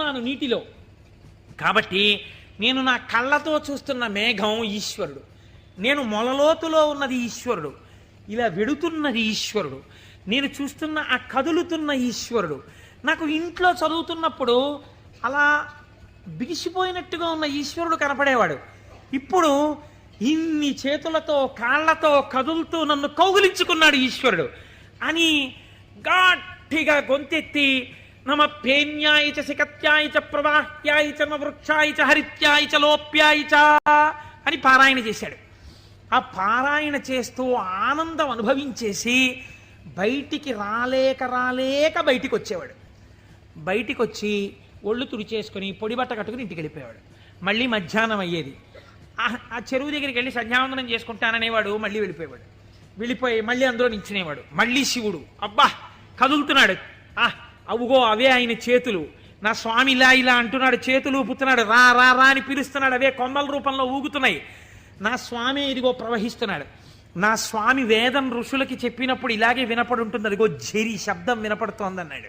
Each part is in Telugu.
ఉన్నాను నీటిలో. కాబట్టి నేను నా కళ్ళతో చూస్తున్న మేఘం ఈశ్వరుడు. నేను మొలలోతులో ఉన్నది ఈశ్వరుడు. ఇలా వెడుతున్నది ఈశ్వరుడు. నేను చూస్తున్న ఆ కదులుతున్న ఈశ్వరుడు. నాకు ఇంట్లో చదువుతున్నప్పుడు అలా బిగిసిపోయినట్టుగా ఉన్న ఈశ్వరుడు కనపడేవాడు. ఇప్పుడు ఇన్ని చేతులతో కాళ్ళతో కదులుతూ నన్ను కౌగులించుకున్నాడు ఈశ్వరుడు. అని గట్టిగా గొంతెత్తి నమ పేన్యాయ చ సికత్యాయ చ ప్రవాహ్యాయ చ నమ వృక్షాయ చ హరిత్యాయ చ లోప్యాయ చ అని పారాయణ చేశాడు. ఆ పారాయణ చేస్తూ ఆనందం అనుభవించేసి బయటికి రాలేక రాలేక బయటికి వచ్చేవాడు బయటికి వచ్చి ఒళ్ళు తుడిచేసుకొని పొడి బట్ట కట్టుకుని ఇంటికి వెళ్ళిపోయేవాడు. మళ్ళీ మధ్యాహ్నం అయ్యేది. ఆ- ఆ చెరువు దగ్గరికి వెళ్ళి సంధ్యావందనం చేసుకుంటాననేవాడు మళ్ళీ వెళ్ళిపోయేవాడు. వెళ్ళిపోయి మళ్ళీ అందులో నించునేవాడు. మళ్ళీ శివుడు అబ్బా కదులుతున్నాడు. ఆ అవుగో అవే ఆయన చేతులు. నా స్వామి ఇలా ఇలా అంటున్నాడు చేతులు ఊపుతున్నాడు రా రా రా అని పిలుస్తున్నాడు అవే కొమ్మల రూపంలో ఊగుతున్నాయి. నా స్వామి ఇదిగో ప్రవహిస్తున్నాడు. నా స్వామి వేదం ఋషులకి చెప్పినప్పుడు ఇలాగే వినపడి ఉంటుంది అదిగో జరి శబ్దం వినపడుతోందన్నాడు.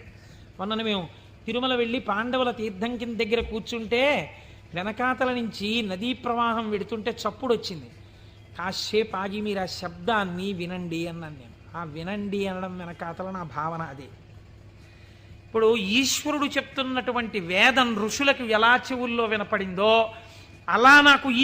మొన్న మేము తిరుమల వెళ్ళి పాండవుల తీర్థం కింద దగ్గర కూర్చుంటే వెనకాతల నుంచి నదీ ప్రవాహం వెడుతుంటే చప్పుడు వచ్చింది. కాసేపు ఆగి మీరు ఆ శబ్దాన్ని వినండి అన్నాను నేను. ఆ వినండి అనడం వెనకాతల నా భావన అదే. ఇప్పుడు ఈశ్వరుడు చెప్తున్నటువంటి వేదం ఋషులకు ఎలా చెవుల్లో వినపడిందో అలా నాకు ఈశ్వరుడు